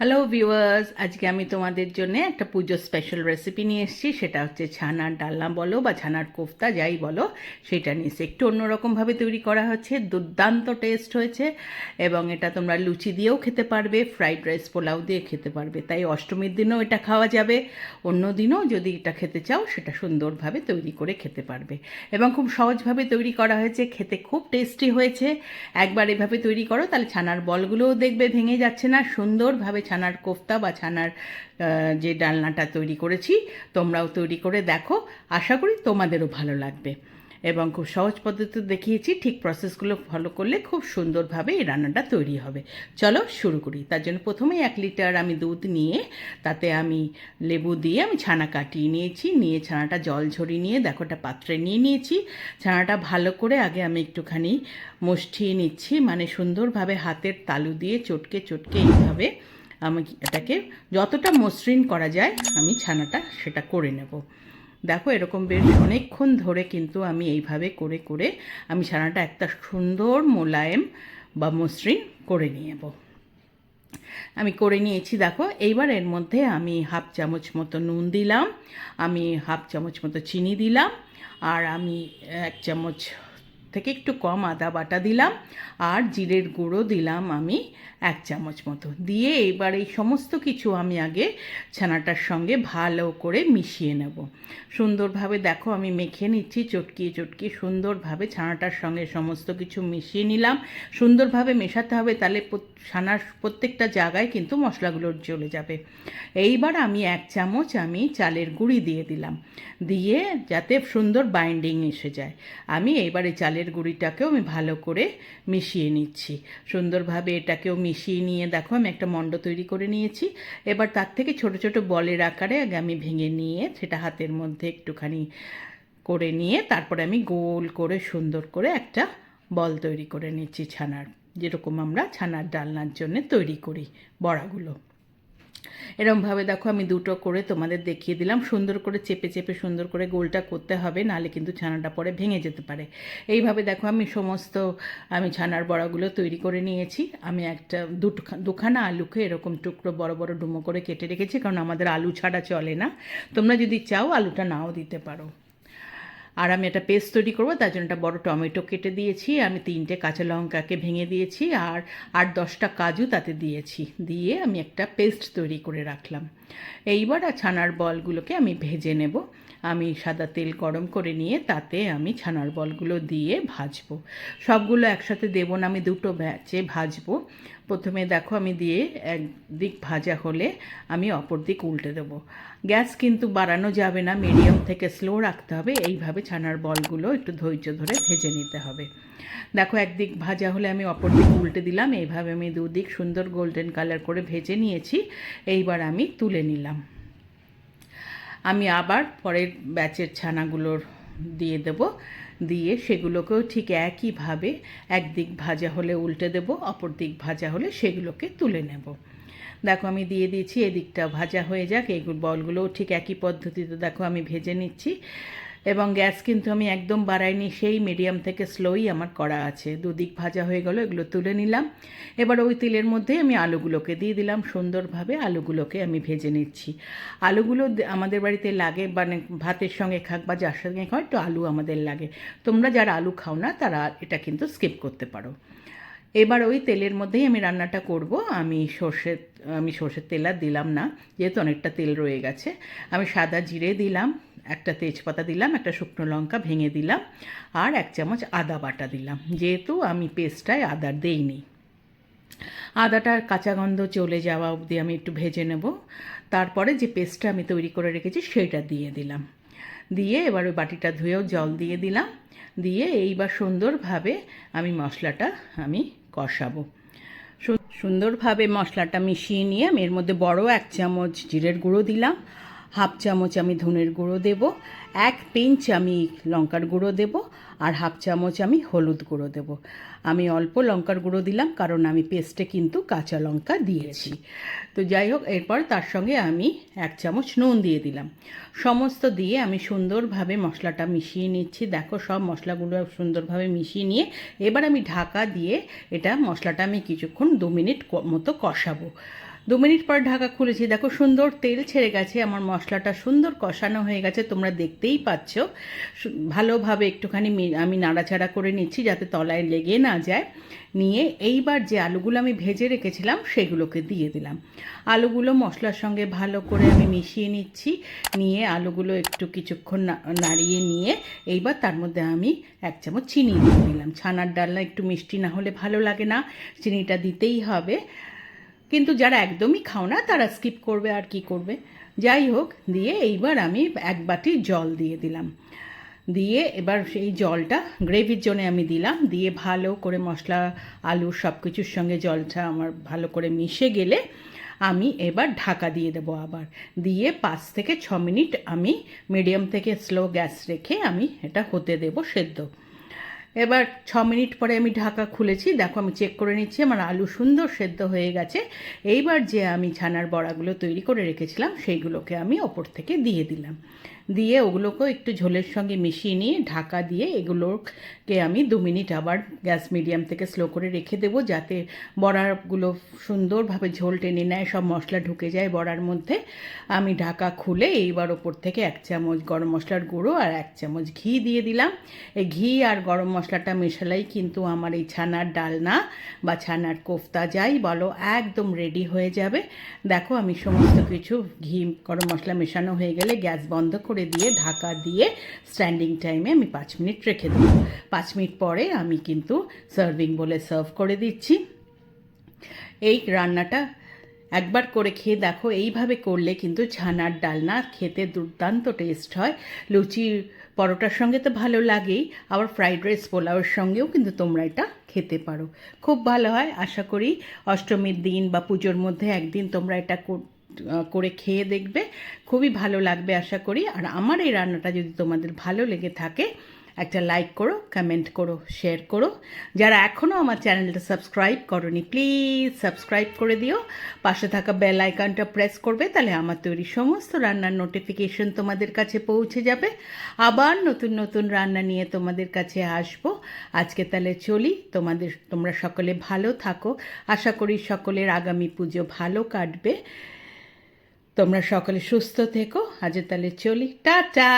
Hello viewers আজকে আমি তোমাদের জন্য একটা পুজো স্পেশাল রেসিপি নিয়ে এসেছি। সেটা হচ্ছে ছানার ডালনা বলো বা ছানার কোফতা, যাই বলো। সেটা নিয়ে একটু অন্যরকমভাবে তৈরি করা হচ্ছে। দুর্দান্ত টেস্ট হয়েছে এবং এটা তোমরা লুচি দিয়েও খেতে পারবে ফ্রাইড রাইস পোলাও দিয়ে খেতে পারবে। তাই অষ্টমীর দিনও এটা খাওয়া যাবে। অন্য দিনও যদি এটা খেতে চাও, সেটা সুন্দরভাবে তৈরি করে খেতে পারবে। এবং খুব সহজভাবে তৈরি করা হয়েছে। খেতে খুব টেস্টি হয়েছে। একবার এভাবে তৈরি করো, তাহলে ছানার বলগুলোও দেখবে ভেঙে যাচ্ছে না। সুন্দরভাবে ছানার কোফতা বা ছানার যে ডালনাটা তৈরি করেছি, তোমরাও তৈরি করে দেখো। আশা করি তোমাদেরও ভালো লাগবে। এবং খুব সহজ পদ্ধতিতে দেখিয়েছি, ঠিক প্রসেসগুলো ফলো করলে খুব সুন্দরভাবে এই রান্নাটা তৈরি হবে। চলো শুরু করি। তার জন্য প্রথমেই এক লিটার আমি দুধ নিয়ে, তাতে আমি লেবু দিয়ে আমি ছানা কাটিয়ে নিয়েছি। নিয়ে ছানাটা জল ঝরিয়ে নিয়ে, দেখো একটা পাত্রে নিয়ে নিয়েছি। ছানাটা ভালো করে আগে আমি একটুখানি মুষ্টিয়ে নিচ্ছি। মানে সুন্দরভাবে হাতের তালু দিয়ে চটকে চটকে এইভাবে আমি এটাকে যতটা মসৃণ করা যায়, আমি ছানাটা সেটা করে নেব। দেখো এরকম বেশ অনেকক্ষণ ধরে কিন্তু আমি এইভাবে করে করে আমি ছানাটা একটা সুন্দর মোলায়েম বা মসৃণ করে নিয়ে নেব। আমি করে নিয়েছি, দেখো। এইবার এর মধ্যে আমি হাফ চামচ মতো নুন দিলাম, আমি হাফ চামচ মতো চিনি দিলাম, আর আমি এক চামচ থেকে একটু কম আদা বাটা দিলাম আর জিরের গুঁড়ো দিলাম আমি এক চামচ মতো। দিয়ে এবার এই সমস্ত কিছু আমি আগে ছানাটার সঙ্গে ভালো করে মিশিয়ে নেব। সুন্দরভাবে দেখো আমি মেখে নিচ্ছি, চটকিয়ে চটকিয়ে সুন্দরভাবে ছানাটার সঙ্গে সমস্ত কিছু মিশিয়ে নিলাম। সুন্দরভাবে মেশাতে হবে তাহলে ছানার প্রত্যেকটা জায়গায় কিন্তু মশলাগুলো চলে যাবে। এইবার আমি এক চামচ আমি চালের গুঁড়ি দিয়ে দিলাম। দিয়ে যাতে সুন্দর বাইন্ডিং এসে যায়। আমি এইবারে চালের গুঁড়িটাকেও আমি ভালো করে মিশিয়ে নিচ্ছি। সুন্দরভাবে এটাকেও মিশিয়ে নিয়ে দেখো, আমি একটা মণ্ড তৈরি করে নিয়েছি। এবার তার থেকে ছোট ছোট বলের আকারে আগে আমি ভেঙে নিয়ে সেটা হাতের মধ্যে একটুখানি করে নিয়ে তারপরে আমি গোল করে সুন্দর করে একটা বল তৈরি করে নিচ্ছি ছানার, যেরকম আমরা ছানার ডালনার জন্য তৈরি করি বড়াগুলো। এরমভাবে দেখো আমি দুটো করে তোমাদের দেখিয়ে দিলাম। সুন্দর করে চেপে চেপে সুন্দর করে গোলটা করতে হবে, নাহলে কিন্তু ছানাটা পরে ভেঙে যেতে পারে। এইভাবে দেখো আমি সমস্ত, আমি ছানার বড়াগুলো তৈরি করে নিয়েছি। আমি একটা দুটো, দুখানা আলুকে এরকম টুকরো বড় বড় ডুমো করে কেটে রেখেছি, কারণ আমাদের আলু ছাড়া চলে না। তোমরা যদি চাও আলুটা নাও দিতে পারো। আর আমি একটা পেস্ট তৈরি করব, তার জন্য একটা বড় টমেটো কেটে দিয়েছি, আমি তিনটে কাঁচা লঙ্কাকে ভেঙে দিয়েছি আর আট দশটা কাজু তাতে দিয়েছি, দিয়ে আমি একটা পেস্ট তৈরি করে রাখলাম। এইবার আর ছানার বলগুলোকে আমি ভেজে নেব। আমি সাদা তেল গরম করে নিয়ে তাতে আমি ছানার বলগুলো দিয়ে ভাজবো। সবগুলো একসাথে দেবো না, আমি দুটো ব্যাচে ভাজবো। প্রথমে দেখো আমি দিয়ে এক দিক ভাজা হলে আমি অপর দিক উল্টে দেবো। গ্যাস কিন্তু বাড়ানো যাবে না, মিডিয়াম থেকে স্লো রাখতে হবে। এইভাবে ছানার বলগুলো একটু ধৈর্য ধরে ভেজে নিতে হবে। দেখো একদিক ভাজা হলে আমি অপর দিক উল্টে দিলাম। এইভাবে আমি দুদিক সুন্দর গোল্ডেন কালার করে ভেজে নিয়েছি। এইবার আমি তুলে নিলাম। আমি আবার পরের ব্যাচের ছানাগুলোর দিয়ে দেব। দিয়ে সেগুলোকেও ঠিক একইভাবে একদিক ভাজা হলে উল্টে দেব, অপর দিক ভাজা হলে সেগুলোকে তুলে নেব। দেখো আমি দিয়ে দিয়েছি, এদিকটা ভাজা হয়ে যাক এই বলগুলোও ঠিক একই পদ্ধতিতে দেখো আমি ভেজে নিচ্ছি। এবং গ্যাস কিন্তু আমি একদম বাড়াইনি, সেই মিডিয়াম থেকে স্লোই আমার করা আছে। দুদিক ভাজা হয়ে গেল, এগুলো তুলে নিলাম। এবার ওই তেলের মধ্যে আমি আলুগুলোকে দিয়ে দিলাম, সুন্দরভাবে আলুগুলোকে আমি ভেজে নিচ্ছি। আলুগুলো আমাদের বাড়িতে লাগে মানে ভাতের সঙ্গে খাক বা যার সঙ্গে খাও একটু আলু আমাদের লাগে। তোমরা যারা আলু খাও না, তারা এটা কিন্তু স্কিপ করতে পারো। এবার ওই তেলের মধ্যেই আমি রান্নাটা করব। আমি সর্ষে, আমি সর্ষের তেল আর দিলাম না, যেহেতু অনেকটা তেল রয়ে গেছে। আমি সাদা জিরে দিলাম। একটা তেজপাতা দিলাম, একটা শুকনো লঙ্কা ভেঙে দিলাম, আর এক চামচ আদা বাটা দিলাম। যেহেতু আমি পেস্টটায় আদার দেইনি। আদাটার কাঁচা গন্ধ চলে যাওয়া অবধি আমি একটু ভেজে নেব। তারপরে যে পেস্টটা আমি তৈরি করে রেখেছি সেটা দিয়ে দিলাম। দিয়ে এবার ওই বাটিটা ধুয়েও জল দিয়ে দিলাম। দিয়ে এইবার সুন্দরভাবে আমি মশলাটা আমি কষাবো। সুন্দরভাবে মশলাটা মিশিয়ে নিয়ে আমি এর মধ্যে বড় এক চামচ জিরের গুঁড়ো দিলাম হাফ চামচ আমি ধনের গুঁড়ো দেব, এক পিঞ্চ আমি লঙ্কার গুঁড়ো দেব, আর হাফ চামচ আমি হলুদ গুঁড়ো দেব। আমি অল্প লঙ্কার গুঁড়ো দিলাম, কারণ আমি পেস্টে কিন্তু কাঁচা লঙ্কা দিয়েছি। তো যাই হোক, এরপর তার সঙ্গে আমি এক চামচ নুন দিয়ে দিলাম। সমস্ত দিয়ে আমি সুন্দরভাবে মশলাটা মিশিয়ে নিচ্ছি। দেখো, সব মশলাগুলো সুন্দরভাবে মিশিয়ে নিয়ে এবার আমি ঢাকা দিয়ে এটা মশলাটা আমি কিছুক্ষণ দু মিনিট মতো কষাবো। দু মিনিট পর ঢাকা খুলেছি। দেখো সুন্দর তেল ছেড়ে গেছে, আমার মশলাটা সুন্দর কষানো হয়ে গেছে, তোমরা দেখতেই পাচ্ছ। ভালোভাবে একটুখানি আমি নাড়াচাড়া করে নিচ্ছি যাতে তলায় লেগে না যায়। নিয়ে এইবার যে আলুগুলো আমি ভেজে রেখেছিলাম, সেগুলোকে দিয়ে দিলাম। আলুগুলো মশলার সঙ্গে ভালো করে আমি মিশিয়ে নিচ্ছি। নিয়ে আলুগুলো একটু কিছুক্ষণ নাড়িয়ে নিয়ে এইবার তার মধ্যে আমি এক চামচ চিনি দিয়ে দিলাম। ছানার ডালনা একটু মিষ্টি না হলে ভালো লাগে না, চিনিটা দিতেই হবে। কিন্তু যারা একদমই খাও না, তারা স্কিপ করবে আর কি করবে? যাই হোক, দিয়ে এইবার আমি এক বাটি জল দিয়ে দিলাম। দিয়ে এবার সেই জলটা গ্রেভির জন্য আমি দিলাম। দিয়ে ভালো করে মশলা, আলু সব কিছুর সঙ্গে জলটা আমার ভালো করে মিশে গেলে আমি এবার ঢাকা দিয়ে দেবো আবার। দিয়ে পাঁচ থেকে ছ মিনিট আমি মিডিয়াম থেকে স্লো গ্যাস রেখে আমি এটা হতে দেবো সেদ্ধ। এবার ছ মিনিট পরে আমি ঢাকা খুলেছি। দেখো, আমি চেক করে নিচ্ছি, আমার আলু সুন্দর সেদ্ধ হয়ে গেছে। এইবার যে আমি ছানার বড়াগুলো তৈরি করে রেখেছিলাম, সেইগুলোকে আমি ওপর থেকে দিয়ে দিলাম। দিয়ে ওগুলোকেও একটু ঝোলের সঙ্গে মিশিয়ে নিয়ে ঢাকা দিয়ে এগুলোকে আমি দু মিনিট আবার গ্যাস মিডিয়াম থেকে স্লো করে রেখে দেবো যাতে বড়াগুলো সুন্দরভাবে ঝোল টেনে নেয়, সব মশলা ঢুকে যায় বড়ার মধ্যে। আমি ঢাকা খুলে এইবার ওপর থেকে এক চামচ গরম মশলার গুঁড়ো আর এক চামচ ঘি দিয়ে দিলাম। এই ঘি আর গরম মশলাটা মেশালাই কিন্তু আমার এই ছানার ডালনা বা ছানার কোফতা যাই বলো, একদম রেডি হয়ে যাবে। দেখো আমি সমস্ত কিছু ঘি, গরম মশলা মেশানো হয়ে গেলে গ্যাস বন্ধ করে দিয়ে ঢাকা দিয়ে স্ট্যান্ডিং টাইমে আমি পাঁচ মিনিট রেখে দেবো। পাঁচ মিনিট পরে আমি কিন্তু সার্ভিং বলে সার্ভ করে দিচ্ছি। এই রান্নাটা একবার করে খেয়ে দেখো, এইভাবে করলে কিন্তু ছানার ডালনা খেতে দুর্দান্ত টেস্ট হয়। লুচি পরোটার সঙ্গে তো ভালো লাগেই, আবার ফ্রাইড রাইস পোলাওয়ের সঙ্গেও কিন্তু তোমরা এটা খেতে পারো। খুব ভালো হয়, আশা করি অষ্টমীর দিন বা পুজোর মধ্যে একদিন তোমরা এটা কর- করে খেয়ে দেখবে। খুবই ভালো লাগবে আশা করি। আর আমার এই রান্নাটা যদি তোমাদের ভালো লেগে থাকে, একটা লাইক করো কমেন্ট করো শেয়ার করো। যারা এখনও আমার চ্যানেলটা সাবস্ক্রাইব করনি প্লিজ সাবস্ক্রাইব করে দিও। পাশে থাকা বেল আইকনটা প্রেস করবে, তাহলে আমার তৈরি সমস্ত রান্নার নোটিফিকেশন তোমাদের কাছে পৌঁছে যাবে। আবার নতুন নতুন রান্না নিয়ে তোমাদের কাছে আসব। আজকে তাহলে চলি। তোমাদের, তোমরা সকলে ভালো থাকো। আশা করি সকলের আগামী পুজো ভালো কাটবে। তোমরা সকলে সুস্থ থেকো। আজ তাহলে চলি। টাটা!